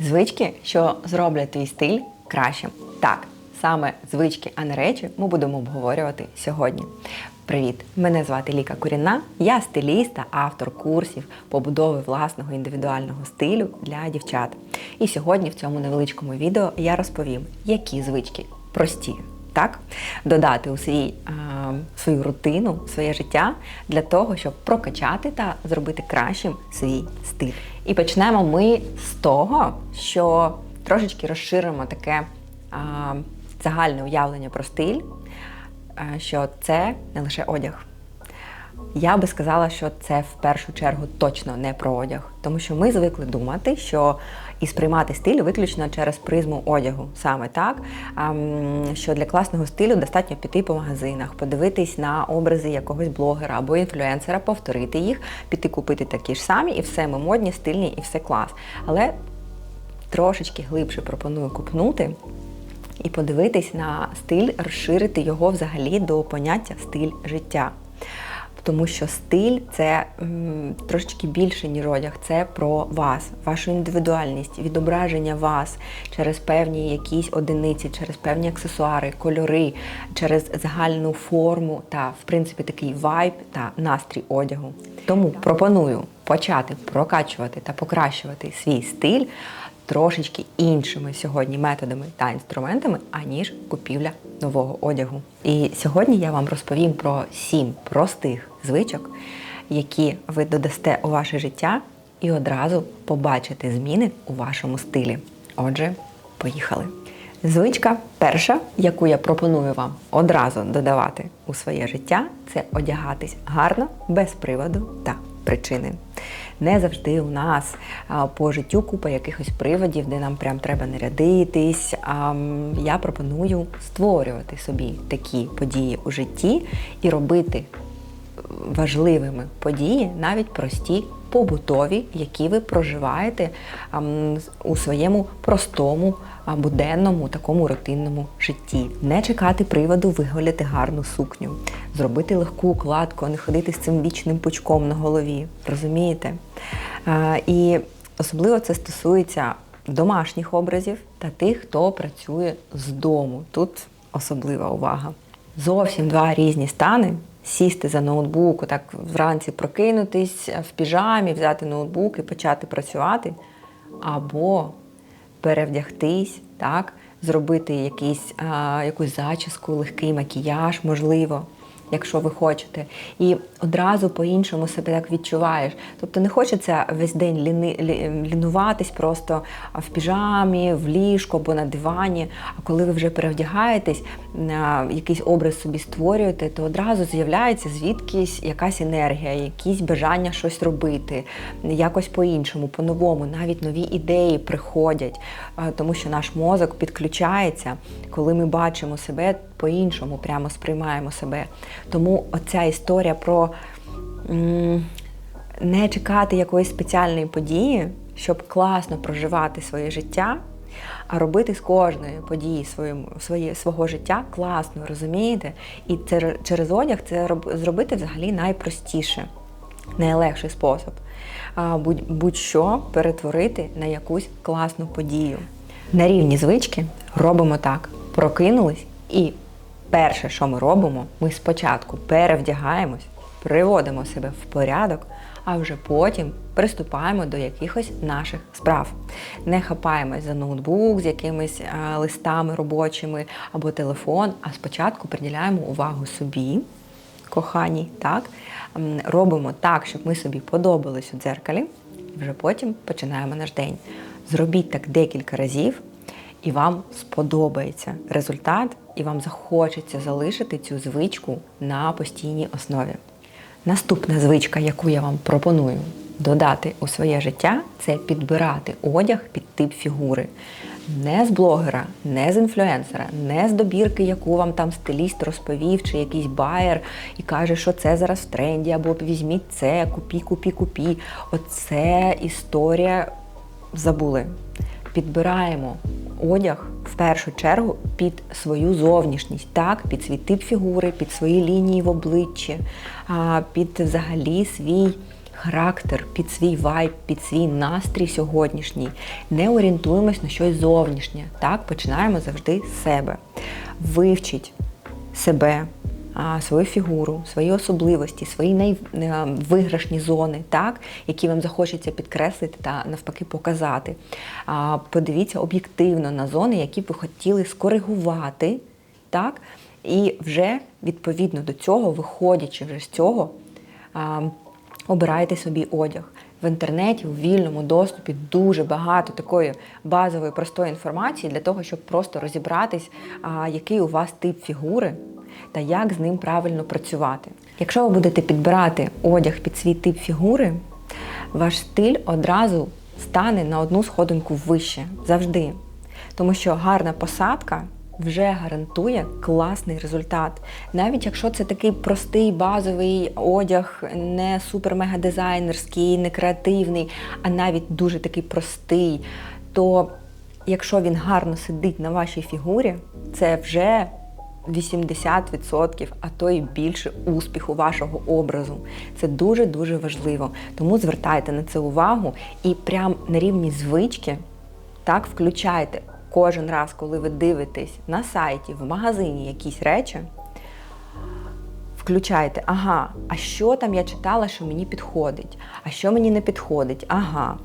Звички, що зроблять твій стиль кращим. Так, саме звички, а не речі, ми будемо обговорювати сьогодні. Привіт! Мене звати Ліка Куріна. Я стиліст та автор курсів побудови власного індивідуального стилю для дівчат. І сьогодні в цьому невеличкому відео я розповім, які звички прості. Так, додати у свій, а, свою рутину, своє життя для того, щоб прокачати та зробити кращим свій стиль. І почнемо ми з того, що трошечки розширимо таке а, загальне уявлення про стиль, що це не лише одяг. Я би сказала, що це в першу чергу точно не про одяг, тому що ми звикли думати, що і сприймати стиль виключно через призму одягу, саме так. Що для класного стилю достатньо піти по магазинах, подивитись на образи якогось блогера або інфлюенсера, повторити їх, піти купити такі ж самі, і все ми модні, стильні, і все клас. Але трошечки глибше пропоную купнути. І подивитись на стиль, розширити його взагалі до поняття стиль життя тому що стиль це м, трошечки більше, ніж одяг. Це про вас, вашу індивідуальність, відображення вас через певні якісь одиниці, через певні аксесуари, кольори, через загальну форму та, в принципі, такий вайб та настрій одягу. Тому пропоную почати прокачувати та покращувати свій стиль трошечки іншими сьогодні методами та інструментами, аніж купівля нового одягу. І сьогодні я вам розповім про сім простих звичок, які ви додасте у ваше життя і одразу побачите зміни у вашому стилі. Отже, поїхали. Звичка перша, яку я пропоную вам одразу додавати у своє життя, це одягатись гарно, без приводу та причини. Не завжди у нас по життю купа якихось приводів, де нам прям треба нарядитись. Я пропоную створювати собі такі події у житті і робити важливими події, навіть прості. Побутові, які ви проживаєте у своєму простому, буденному, такому рутинному житті. Не чекати приводу виголяти гарну сукню, зробити легку укладку, а не ходити з цим вічним пучком на голові. Розумієте? І особливо це стосується домашніх образів та тих, хто працює з дому. Тут особлива увага. Зовсім два різні стани. Сісти за ноутбук, так вранці прокинутись в піжамі, взяти ноутбук і почати працювати, або перевдягтись, так, зробити якийсь, а, якусь зачіску, легкий макіяж, можливо якщо ви хочете, і одразу по-іншому себе так відчуваєш. Тобто не хочеться весь день ліни, лінуватись просто в піжамі, в ліжку або на дивані. А коли ви вже перевдягаєтесь, якийсь образ собі створюєте, то одразу з'являється звідкись якась енергія, якісь бажання щось робити, якось по-іншому, по-новому, навіть нові ідеї приходять, тому що наш мозок підключається, коли ми бачимо себе по-іншому, прямо сприймаємо себе. Тому оця історія про не чекати якоїсь спеціальної події, щоб класно проживати своє життя, а робити з кожної події своєму, своє, свого життя класно, розумієте? І це через одяг це зробити взагалі найпростіше, найлегший спосіб. Будь-що перетворити на якусь класну подію. На рівні звички робимо так: прокинулись і перше, що ми робимо, ми спочатку перевдягаємось, приводимо себе в порядок, а вже потім приступаємо до якихось наших справ. Не хапаємось за ноутбук з якимись а, листами робочими або телефон, а спочатку приділяємо увагу собі, коханій, так? Робимо так, щоб ми собі подобались у дзеркалі, і вже потім починаємо наш день. Зробіть так декілька разів і вам сподобається результат, і вам захочеться залишити цю звичку на постійній основі. Наступна звичка, яку я вам пропоную додати у своє життя, це підбирати одяг під тип фігури. Не з блогера, не з інфлюенсера, не з добірки, яку вам там стиліст розповів, чи якийсь байер і каже, що це зараз в тренді, або візьміть це, купі, купі, купі. Оце історія забули. Підбираємо одяг в першу чергу під свою зовнішність, так, під свій тип фігури, під свої лінії в обличчі, під взагалі свій характер, під свій вайб, під свій настрій сьогоднішній. Не орієнтуємось на щось зовнішнє. Так, починаємо завжди з себе. Вивчіть себе, свою фігуру, свої особливості, свої найвиграшні зони, так, які вам захочеться підкреслити та навпаки показати. Подивіться об'єктивно на зони, які б ви хотіли скоригувати. так, І вже відповідно до цього, виходячи вже з цього, обирайте собі одяг. В інтернеті, у вільному доступі дуже багато такої базової простої інформації для того, щоб просто розібратись, який у вас тип фігури та як з ним правильно працювати. Якщо ви будете підбирати одяг під свій тип фігури, ваш стиль одразу стане на одну сходинку вище завжди. Тому що гарна посадка вже гарантує класний результат. Навіть якщо це такий простий базовий одяг, не супер-мега дизайнерський, не креативний, а навіть дуже такий простий, то якщо він гарно сидить на вашій фігурі, це вже 80%, а то і більше успіху вашого образу. Це дуже-дуже важливо. Тому звертайте на це увагу і прям на рівні звички так включайте кожен раз, коли ви дивитесь на сайті, в магазині якісь речі. Включайте, ага, а що там я читала, що мені підходить, а що мені не підходить? Ага.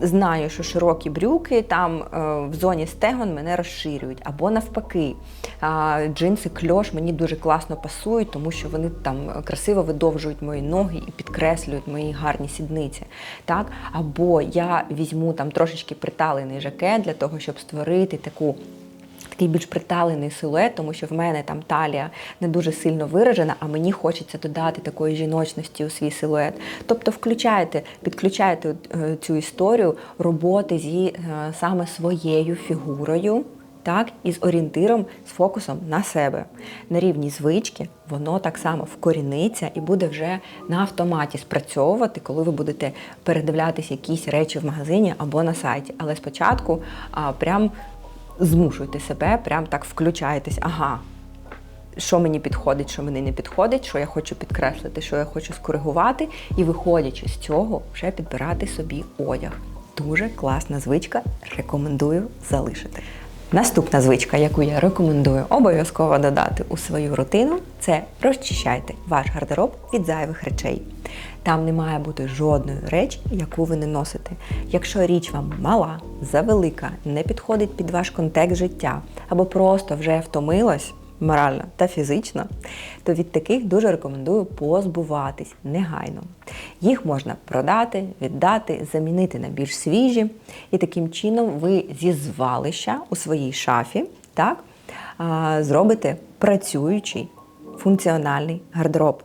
Знаю, що широкі брюки там е, в зоні стегон мене розширюють. Або навпаки, джинси кльош мені дуже класно пасують, тому що вони там красиво видовжують мої ноги і підкреслюють мої гарні сідниці. Так? Або я візьму там трошечки приталений жакет для того, щоб створити таку такий більш приталений силует, тому що в мене там талія не дуже сильно виражена, а мені хочеться додати такої жіночності у свій силует. Тобто включайте, підключайте е, цю історію роботи зі е, саме своєю фігурою. Так, і з орієнтиром, з фокусом на себе. На рівні звички воно так само вкоріниться і буде вже на автоматі спрацьовувати, коли ви будете передивлятися якісь речі в магазині або на сайті. Але спочатку а, прям змушуйте себе, прям так включайтесь, ага, що мені підходить, що мені не підходить, що я хочу підкреслити, що я хочу скоригувати, і, виходячи з цього, вже підбирати собі одяг. Дуже класна звичка, рекомендую залишити. Наступна звичка, яку я рекомендую обов'язково додати у свою рутину, це розчищайте ваш гардероб від зайвих речей. Там не має бути жодної речі, яку ви не носите. Якщо річ вам мала, завелика, не підходить під ваш контекст життя, або просто вже втомилась морально та фізично, то від таких дуже рекомендую позбуватись негайно. Їх можна продати, віддати, замінити на більш свіжі, і таким чином ви зі звалища у своїй шафі так, зробите працюючий функціональний гардероб.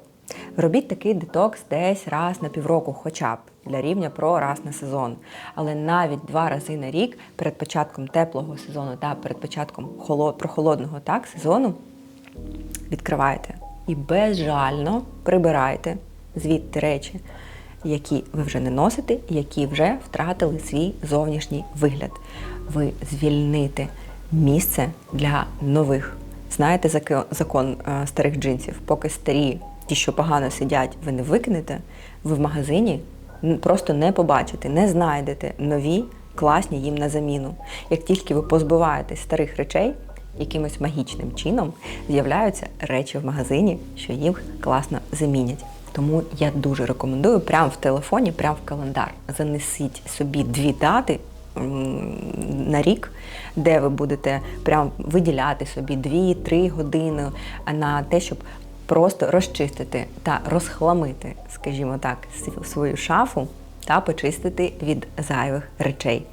Робіть такий детокс десь раз на півроку, хоча б для рівня про раз на сезон. Але навіть два рази на рік перед початком теплого сезону та перед початком прохолодного так, сезону відкривайте і безжально прибирайте звідти речі, які ви вже не носите, які вже втратили свій зовнішній вигляд. Ви звільните місце для нових. Знаєте закон е, старих джинсів, поки старі ті, що погано сидять, ви не викинете, ви в магазині просто не побачите, не знайдете нові, класні їм на заміну. Як тільки ви позбуваєтесь старих речей, якимось магічним чином з'являються речі в магазині, що їх класно замінять. Тому я дуже рекомендую прямо в телефоні, прямо в календар. Занесіть собі дві дати на рік, де ви будете прям виділяти собі 2-3 години на те, щоб просто розчистити та розхламити, скажімо так, свою шафу та почистити від зайвих речей.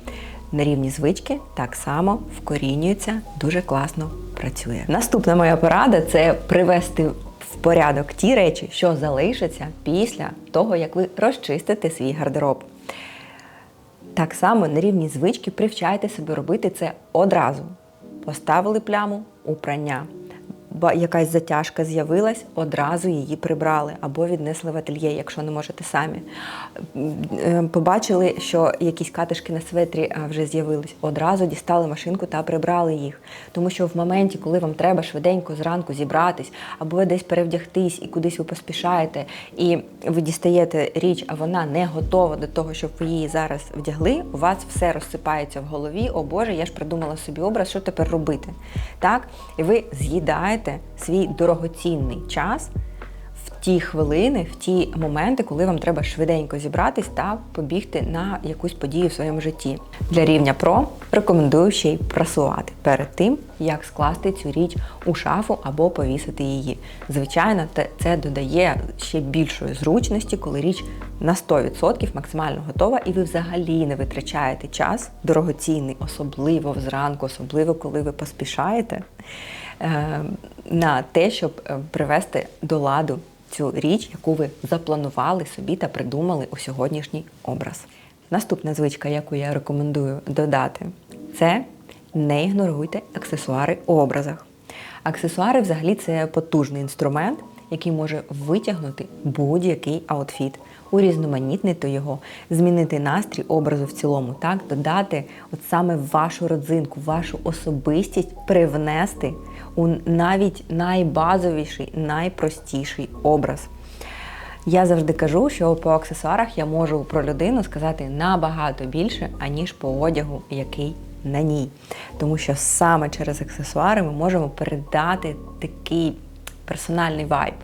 На рівні звички так само вкорінюється, дуже класно працює. Наступна моя порада це привести в порядок ті речі, що залишаться після того, як ви розчистите свій гардероб. Так само на рівні звички привчайте себе робити це одразу. Поставили пляму у прання якась затяжка з'явилась, одразу її прибрали або віднесли в ательє, якщо не можете самі. Е, Побачили, що якісь катишки на светрі вже з'явились, одразу дістали машинку та прибрали їх. Тому що в моменті, коли вам треба швиденько зранку зібратись, або десь перевдягтись і кудись ви поспішаєте, і ви дістаєте річ, а вона не готова до того, щоб ви її зараз вдягли, у вас все розсипається в голові. О Боже, я ж придумала собі образ, що тепер робити. Так? І ви з'їдаєте свій дорогоцінний час в ті хвилини, в ті моменти, коли вам треба швиденько зібратись та побігти на якусь подію в своєму житті. Для рівня Pro рекомендую ще й прасувати перед тим, як скласти цю річ у шафу або повісити її. Звичайно, це додає ще більшої зручності, коли річ на 100% максимально готова, і ви взагалі не витрачаєте час дорогоцінний, особливо зранку, особливо коли ви поспішаєте на те, щоб е, привести до ладу цю річ, яку ви запланували собі та придумали у сьогоднішній образ. Наступна звичка, яку я рекомендую додати, це не ігноруйте аксесуари у образах. Аксесуари взагалі це потужний інструмент, який може витягнути будь-який аутфіт, урізноманітнити його, змінити настрій образу в цілому, так, додати от саме вашу родзинку, вашу особистість, привнести у навіть найбазовіший, найпростіший образ. Я завжди кажу, що по аксесуарах я можу про людину сказати набагато більше, аніж по одягу, який на ній. Тому що саме через аксесуари ми можемо передати такий персональний вайб.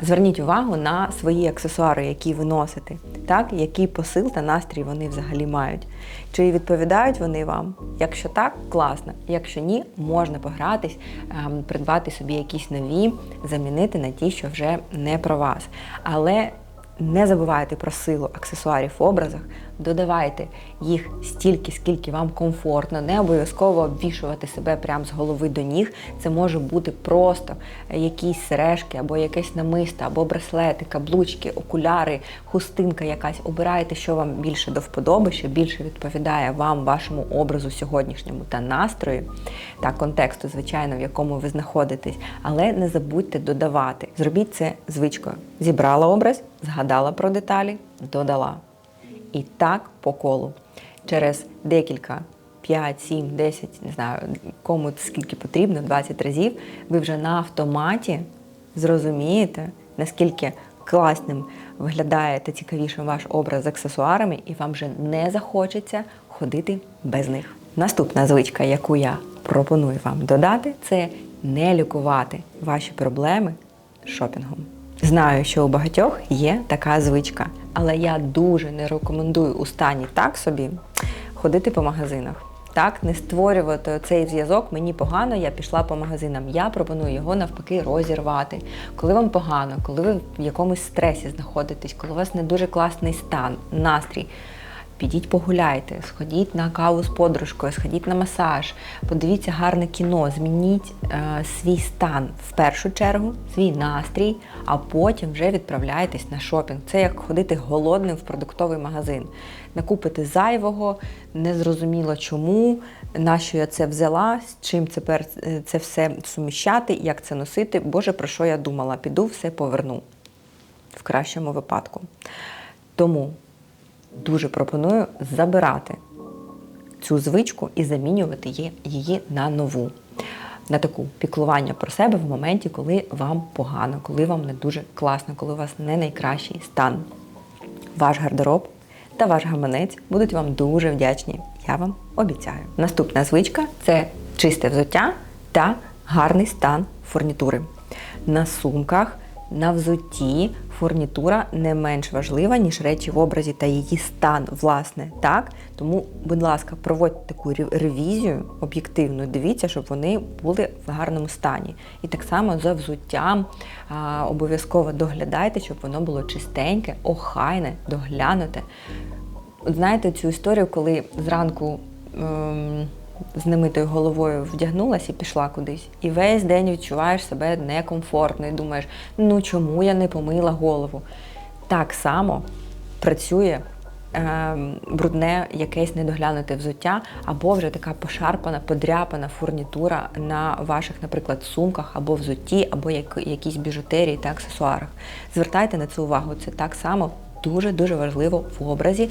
Зверніть увагу на свої аксесуари, які ви носите, так? який посил та настрій вони взагалі мають. Чи відповідають вони вам? Якщо так, класно. Якщо ні, можна погратись, ем, придбати собі якісь нові, замінити на ті, що вже не про вас. Але не забувайте про силу аксесуарів в образах, додавайте їх стільки, скільки вам комфортно, не обов'язково обвішувати себе прямо з голови до ніг. Це може бути просто якісь сережки, або якесь намисто, або браслети, каблучки, окуляри, хустинка якась. Обирайте, що вам більше до вподоби, що більше відповідає вам, вашому образу сьогоднішньому та настрою та контексту, звичайно, в якому ви знаходитесь. Але не забудьте додавати. Зробіть це звичкою. Зібрала образ, згадала про деталі, додала. І так по колу. Через декілька 5, 7, 10, не знаю, кому скільки потрібно, 20 разів, ви вже на автоматі зрозумієте, наскільки класним виглядає та цікавішим ваш образ з аксесуарами, і вам вже не захочеться ходити без них. Наступна звичка, яку я пропоную вам додати, це не лікувати ваші проблеми шопінгом. Знаю, що у багатьох є така звичка, але я дуже не рекомендую у стані так собі ходити по магазинах. Так, не створювати цей зв'язок мені погано, я пішла по магазинам. Я пропоную його навпаки розірвати. Коли вам погано, коли ви в якомусь стресі знаходитесь, коли у вас не дуже класний стан, настрій. Підіть погуляйте, сходіть на каву з подружкою, сходіть на масаж, подивіться гарне кіно, змініть е, свій стан в першу чергу, свій настрій, а потім вже відправляйтесь на шопінг. Це як ходити голодним в продуктовий магазин. Накупити зайвого, незрозуміло чому, на що я це взяла, з чим тепер е, це все суміщати, як це носити. Боже, про що я думала? Піду, все поверну в кращому випадку. Тому дуже пропоную забирати цю звичку і замінювати її, на нову. На таку піклування про себе в моменті, коли вам погано, коли вам не дуже класно, коли у вас не найкращий стан. Ваш гардероб та ваш гаманець будуть вам дуже вдячні. Я вам обіцяю. Наступна звичка це чисте взуття та гарний стан фурнітури. На сумках, на взутті фурнітура не менш важлива, ніж речі в образі та її стан, власне, так? Тому, будь ласка, проводьте таку ревізію об'єктивну, дивіться, щоб вони були в гарному стані. І так само за взуттям обов'язково доглядайте, щоб воно було чистеньке, охайне, доглянуте. Знаєте цю історію, коли зранку ем, з немитою головою вдягнулася і пішла кудись, і весь день відчуваєш себе некомфортно і думаєш, ну чому я не помила голову? Так само працює е, брудне, якесь недоглянуте взуття, або вже така пошарпана, подряпана фурнітура на ваших, наприклад, сумках або взутті, або як, якісь біжутерії та аксесуарах. Звертайте на це увагу. Це так само дуже дуже важливо в образі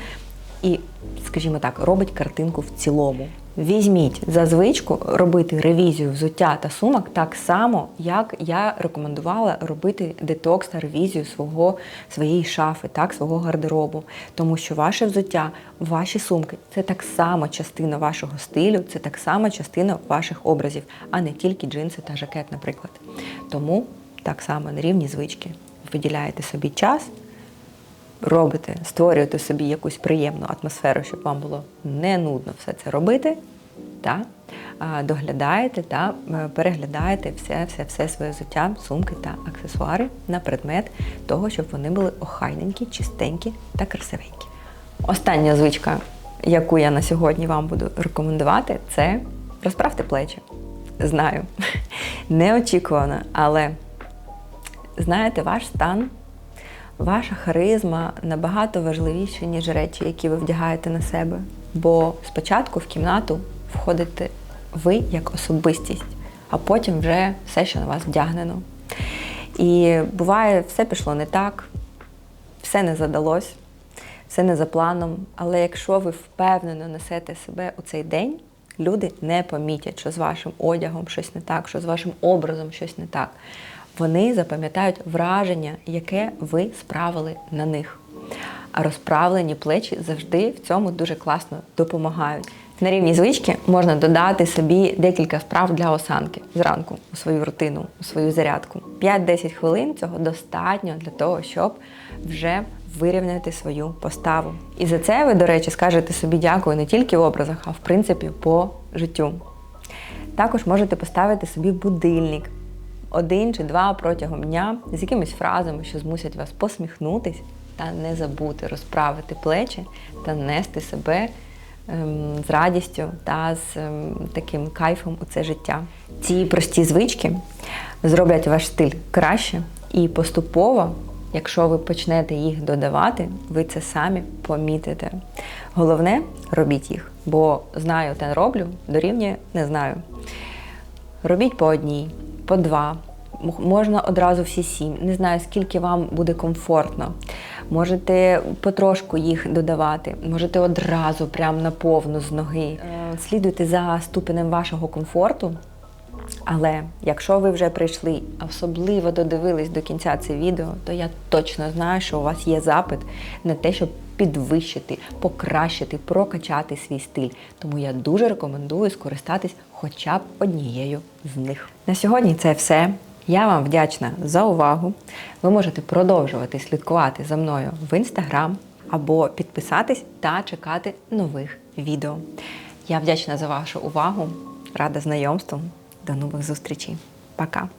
і, скажімо так, робить картинку в цілому. Візьміть за звичку робити ревізію взуття та сумок так само, як я рекомендувала робити детокс та ревізію свого, своєї шафи, так, свого гардеробу. Тому що ваше взуття, ваші сумки це так само частина вашого стилю, це так само частина ваших образів, а не тільки джинси та жакет, наприклад. Тому так само на рівні звички виділяєте собі час робите, створюєте собі якусь приємну атмосферу, щоб вам було не нудно все це робити, та доглядаєте та е, переглядаєте все, все, все своє взуття, сумки та аксесуари на предмет того, щоб вони були охайненькі, чистенькі та красивенькі. Остання звичка, яку я на сьогодні вам буду рекомендувати, це розправте плечі. Знаю, неочікувано, але знаєте, ваш стан Ваша харизма набагато важливіша, ніж речі, які ви вдягаєте на себе. Бо спочатку в кімнату входите ви як особистість, а потім вже все, що на вас вдягнено. І буває, все пішло не так, все не задалось, все не за планом. Але якщо ви впевнено несете себе у цей день, люди не помітять, що з вашим одягом щось не так, що з вашим образом щось не так вони запам'ятають враження, яке ви справили на них. А розправлені плечі завжди в цьому дуже класно допомагають. На рівні звички можна додати собі декілька вправ для осанки зранку у свою рутину, у свою зарядку. 5-10 хвилин цього достатньо для того, щоб вже вирівняти свою поставу. І за це ви, до речі, скажете собі дякую не тільки в образах, а в принципі по життю. Також можете поставити собі будильник один чи два протягом дня з якимись фразами, що змусять вас посміхнутись та не забути розправити плечі та нести себе ем, з радістю та з ем, таким кайфом у це життя. Ці прості звички зроблять ваш стиль краще і поступово. Якщо ви почнете їх додавати, ви це самі помітите. Головне, робіть їх, бо знаю, те роблю, дорівнює не знаю. Робіть по одній, по два. Можна одразу всі сім. Не знаю, скільки вам буде комфортно. Можете потрошку їх додавати, можете одразу, прям на повну з ноги. Е, слідуйте за ступенем вашого комфорту. Але якщо ви вже прийшли, особливо додивились до кінця це відео, то я точно знаю, що у вас є запит на те, щоб підвищити, покращити, прокачати свій стиль. Тому я дуже рекомендую скористатись хоча б однією з них. На сьогодні це все. Я вам вдячна за увагу. Ви можете продовжувати слідкувати за мною в інстаграм або підписатись та чекати нових відео. Я вдячна за вашу увагу, рада знайомству. До нових зустрічей. Пока!